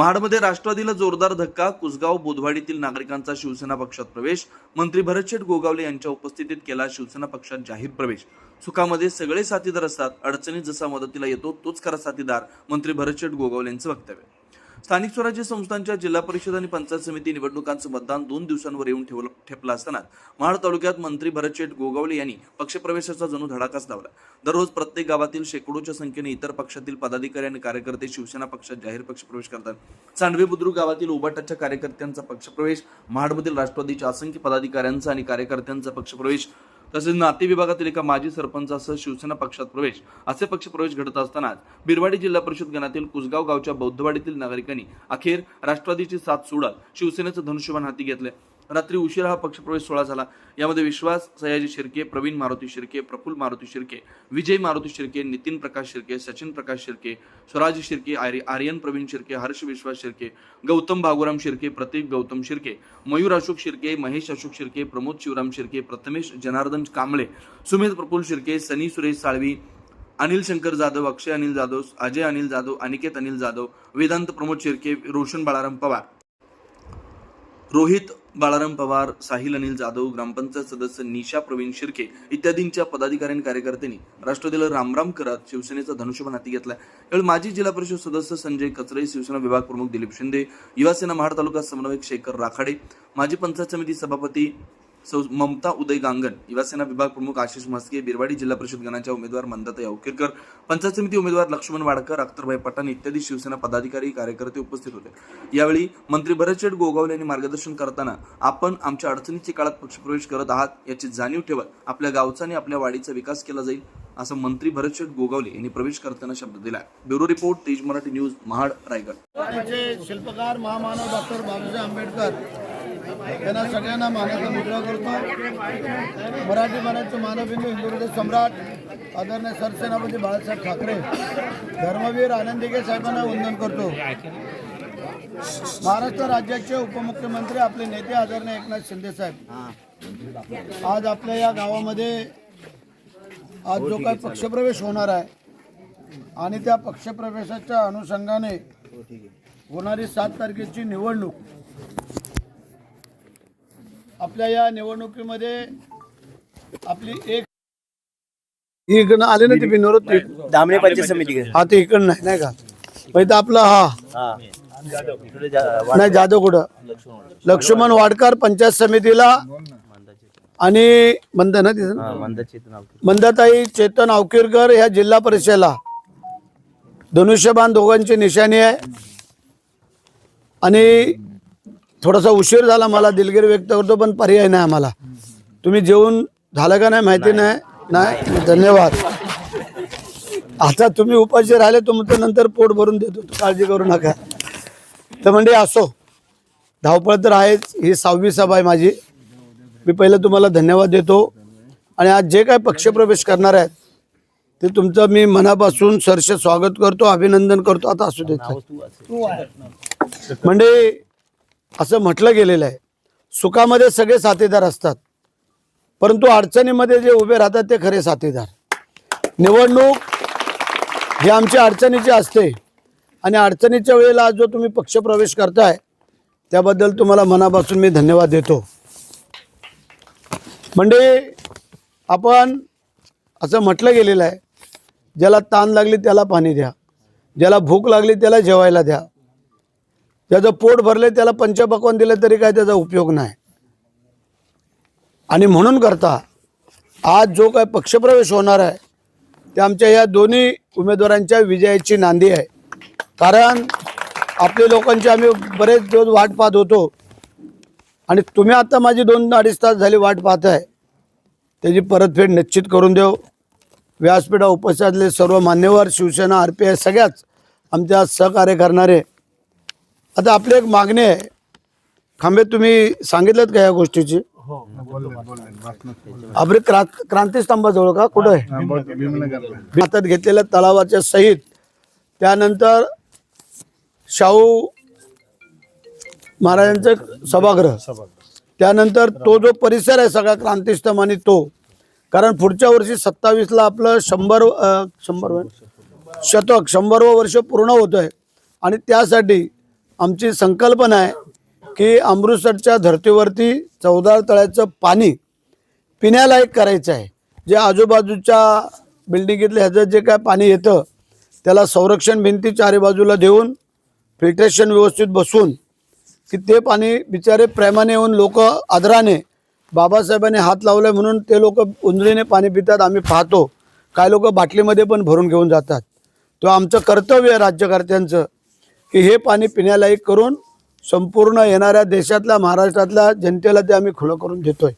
महाडमध्ये राष्ट्रवादीला जोरदार धक्का कुसगाव बोधवाडीतील नागरिकांचा शिवसेना पक्षात प्रवेश मंत्री भरतशेठ गोगावले यांच्या उपस्थितीत केला शिवसेना पक्षात जाहीर प्रवेश. सुखामध्ये सगळे साथीदार असतात अडचणीत जसा मदतीला येतो तोच खरा साथीदार मंत्री भरतशेठ गोगावले यांचं वक्तव्य. स्थानिक स्वराज्य संस्थांच्या जिल्हा परिषद आणि पंचायत समिती निवडणुकांचं मतदान दोन दिवसांवर येऊन ठेवलं ठेपलं असताना महाड तालुक्यात मंत्री भरतशेठ गोगावले यांनी पक्षप्रवेशाचा जणू धडाकाच लावला. दररोज प्रत्येक गावातील शेकडोच्या संख्येने इतर पक्षातील पदाधिकारी आणि कार्यकर्ते शिवसेना पक्षात जाहीर पक्षप्रवेश करतात. सांडवे बुद्रुक गावातील उबाटाच्या कार्यकर्त्यांचा पक्षप्रवेश महाडमधील राष्ट्रवादीच्या असंख्य पदाधिकाऱ्यांचा आणि कार्यकर्त्यांचा पक्षप्रवेश तसेच नाते विभागातील एका माजी सरपंचासह शिवसेना पक्षात प्रवेश असे पक्ष प्रवेश घडत असतानाच बिरवाडी जिल्हा परिषद गणातील कुसगाव गावच्या बौद्धवाडीतील नागरिकांनी अखेर राष्ट्रवादीची साथ सोडत शिवसेनेचं धनुष्यबाण हाती घेतले. रात्री उशिरा हा पक्षप्रवेश सोहळा झाला. यामध्ये विश्वास सयाजी शिर्के प्रवीण मारुती शिर्के प्रफुल मारुती शिर्के विजय मारुती शिर्के नितीन प्रकाश शिर्के सचिन प्रकाश शिर्के स्वराज शिर्के आर्य आर्यन प्रवीण शिर्के हर्ष विश्वास शिर्के गौतम भागुराम शिर्के प्रतीक गौतम शिर्के मयूर अशोक शिर्के महेश अशोक शिर्के प्रमोद शिवराम शिर्के प्रथमेश जनार्दन कांबळे सुमेध प्रफुल शिर्के सनी सुरेश साळवी अनिल शंकर जाधव अक्षय अनिल जाधव अजय अनिल जाधव अनिकेत अनिल जाधव वेदांत प्रमोद शिर्के रोशन बाळाराम पवार. रोहित बाळाराम पवार साहिल अनिल जाधव ग्रामपंचायत सदस्य निशा प्रवीण शिर्के इत्यादींच्या पदाधिकारी आणि कार्यकर्त्यांनी राष्ट्रवादीला रामराम करत शिवसेनेचा धनुष्यबाण हाती घेतला यावेळी माजी जिल्हा परिषद सदस्य संजय कचरे शिवसेना विभाग प्रमुख दिलीप शिंदे युवासेना महाड तालुका समन्वयक शेखर राखाडे माजी पंचायत समिती सभापती सौ ममता उदय गांगण युवासेना विभाग प्रमुख आशिष म्हस्के बिरवाडी जिल्हा परिषद गणाच्या उमेदवार मंदाताई अवकिरकर पंचायत समिती उमेदवार लक्ष्मण वाडकर अख्तरभाई पठाण इत्यादी शिवसेना पदाधिकारी कार्यकर्ते उपस्थित होते. यावेळी मंत्री भरतशेठ गोगावले यांनी मार्गदर्शन करताना आपण आमच्या अडचणीच्या काळात पक्षप्रवेश करत आहात याची जाणीव ठेवत आपल्या गावचा आणि आपल्या वाडीचा विकास केला जाईल असं मंत्री भरतशेठ गोगावले यांनी प्रवेश करताना शब्द दिला ब्युरो रिपोर्ट तेज मराठी न्यूज महाड रायगड. म्हणजे शिल्पकार महामानव डॉक्टर बाबासाहेब आंबेडकर त्यांना सगळ्यांना मानाचा मुद्रा करतो. मराठी मराठीचे मानवबिंदू हिंदू सम्राट आदरणीय सरसेनापती बाळासाहेब ठाकरे धर्मवीर आनंदिके साहेबांना वंदन करतो. महाराष्ट्र राज्याचे उपमुख्यमंत्री आपले नेते आदरणीय एकनाथ शिंदे साहेब. आज आपल्या या गावामध्ये आज जो काही पक्षप्रवेश होणार आहे आणि त्या पक्षप्रवेशाच्या अनुषंगाने होणारी सात तारखेची निवडणूक आपल्या या निवडणुकीमध्ये आपली एक इकडनं आले ना ते विनोद दामणे पंचायत समिती. हा ते इकडं नाही नाही का? पहिलं आपला हा. हा. नाही जाधव कुठं? लक्ष्मण वाडकर. पंचायत समितीला आणि मंद ना तिथं? हा. मंदाताई चेतन अवकिरकर ह्या जिल्हा परिषदेला. धनुष्यबाण दोघांची निशाणी आहे. आणि थोडासा उशीर झाला मला दिलगिरी व्यक्त करतो पण पर्याय नाही आम्हाला. तुम्ही जेवून झालं का नाही माहिती नाही? नाही? धन्यवाद. आता तुम्ही उपाशी राहिले तुमचं नंतर पोट भरून देतो काळजी करू नका. तर म्हणजे असो धावपळ तर आहेच ही सहावी सभा आहे माझी. मी पहिलं तुम्हाला धन्यवाद देतो. आणि आज जे काय पक्षप्रवेश करणार आहेत ते तुमचं मी मनापासून सरसे स्वागत करतो अभिनंदन करतो आता असू देत म्हणजे असं म्हटलं गेलेलं आहे. सुखामध्ये सगळे साथीदार असतात. परंतु अडचणीमध्ये जे उभे राहतात ते खरे साथीदार. निवडणूक हे आमच्या अडचणीची असते. आणि अडचणीच्या वेळेला आज जो तुम्ही पक्षप्रवेश करताय त्याबद्दल तुम्हाला मनापासून मी धन्यवाद देतो. म्हणजे आपण असं म्हटलं गेलेलं आहे ज्याला ताण लागली त्याला पाणी द्या. ज्याला भूक लागली त्याला जेवायला द्या. त्याचं पोट भरले त्याला पंचपक्वान दिलं तरी काय त्याचा उपयोग नाही. आणि म्हणून करता आज जो काय पक्षप्रवेश होणार आहे ते आमच्या या दोन्ही उमेदवारांच्या विजयाची नांदी आहे. कारण आपल्या लोकांची आम्ही बरेच दिवस वाट पाहत होतो. आणि तुम्ही आता माझी दोन अडीच तास झाली वाट पाहताय त्याची परतफेड निश्चित करून देऊ. व्यासपीठा उपस्थितले सर्व मान्यवर शिवसेना आर पी आय सगळ्याच आमच्या सहकार्य करणारे आता आपली एक मागणी आहे. खांबे तुम्ही सांगितलं का या गोष्टीची? आपले क्रां क्रांतीस्तंभाजवळ का? कुठं आहे? हातात घेतलेल्या तलावाच्या सहित. त्यानंतर शाहू महाराजांचं सभागृह. त्यानंतर तो जो परिसर आहे सगळा क्रांतीस्तंभ आणि तो. कारण पुढच्या वर्षी सत्तावीसला आपलं शंभर शंभर शतक शंभरवं वर्ष पूर्ण होत आहे आणि त्यासाठी आमची संकल्पना आहे की अमृतसरच्या धर्तीवरती चौदार तळ्याचं पाणी पिण्यालायक करायचं आहे. जे आजूबाजूच्या बिल्डिंगीतले ह्याचं जे काय पाणी येतं त्याला संरक्षण भिंती चारी बाजूला देऊन फिल्ट्रेशन व्यवस्थित बसून की ते पाणी बिचारे प्रेमाने येऊन लोक आदराने बाबासाहेबांनी हात लावले म्हणून ते लोक उंजळीने पाणी पितात आम्ही पाहतो. काय लोक बाटलीमध्ये पण भरून घेऊन जातात. तो आमचं कर्तव्य आहे राज्यकर्त्यांचं. की हे पाणी पिण्यालायक करून संपूर्ण येणाऱ्या देशातल्या महाराष्ट्रातल्या जनतेला ते आम्ही खुलं करून देतोय.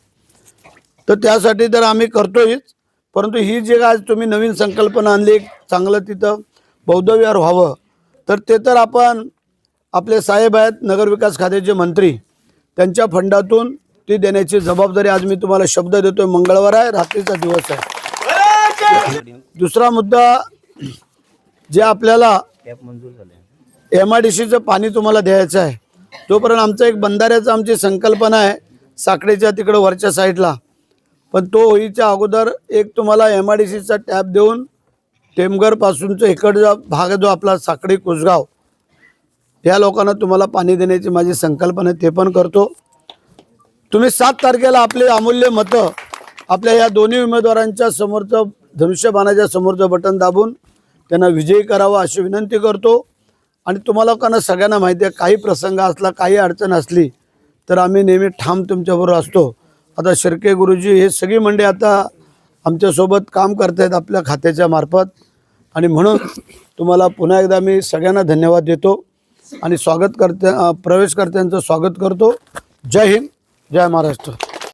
तर त्यासाठी तर आम्ही करतोयच परंतु ही जे आज तुम्ही नवीन संकल्पना आणली चांगलं तिथं बौद्धविहार व्हावं तर ते तर आपण आपले साहेब आहेत नगरविकास खात्याचे मंत्री त्यांच्या फंडातून ती देण्याची जबाबदारी आज मी तुम्हाला शब्द देतोय मंगळवार आहे रात्रीचा दिवस आहे. दुसरा मुद्दा जे आपल्याला कॅप मंजूर झाले. एम आय डी सीचं पाणी तुम्हाला द्यायचं आहे. तोपर्यंत आमचं एक बंधाऱ्याचं आमची संकल्पना आहे साखळीच्या तिकडं वरच्या साईडला. पण तो होईच्या अगोदर एक तुम्हाला एम आय डी सीचा टॅप देऊन टेमघरपासूनचा इकडचा भाग जो आपला साखळी कुसगाव या लोकांना तुम्हाला पाणी देण्याची माझी संकल्पना आहे ते पण करतो. तुम्ही सात तारखेला आपले अमूल्य मतं आपल्या या दोन्ही उमेदवारांच्या समोरचं धनुष्यबाणाच्या समोरचं बटन दाबून त्यांना विजयी करावा अशी विनंती करतो. आणि तुम्हाला लोकांना सगळ्यांना माहिती आहे काही प्रसंग असला काही अडचण असली तर आम्ही नेहमी ठाम तुमच्याबरोबर असतो. आता शिर्के गुरुजी हे सगळी मंडळी आता आमच्यासोबत काम करतायत आपल्या खात्याच्या मार्फत. आणि म्हणून तुम्हाला पुन्हा एकदा मी सगळ्यांना धन्यवाद देतो आणि स्वागत करते प्रवेशकर्त्यांचं स्वागत करतो. जय हिंद जय महाराष्ट्र.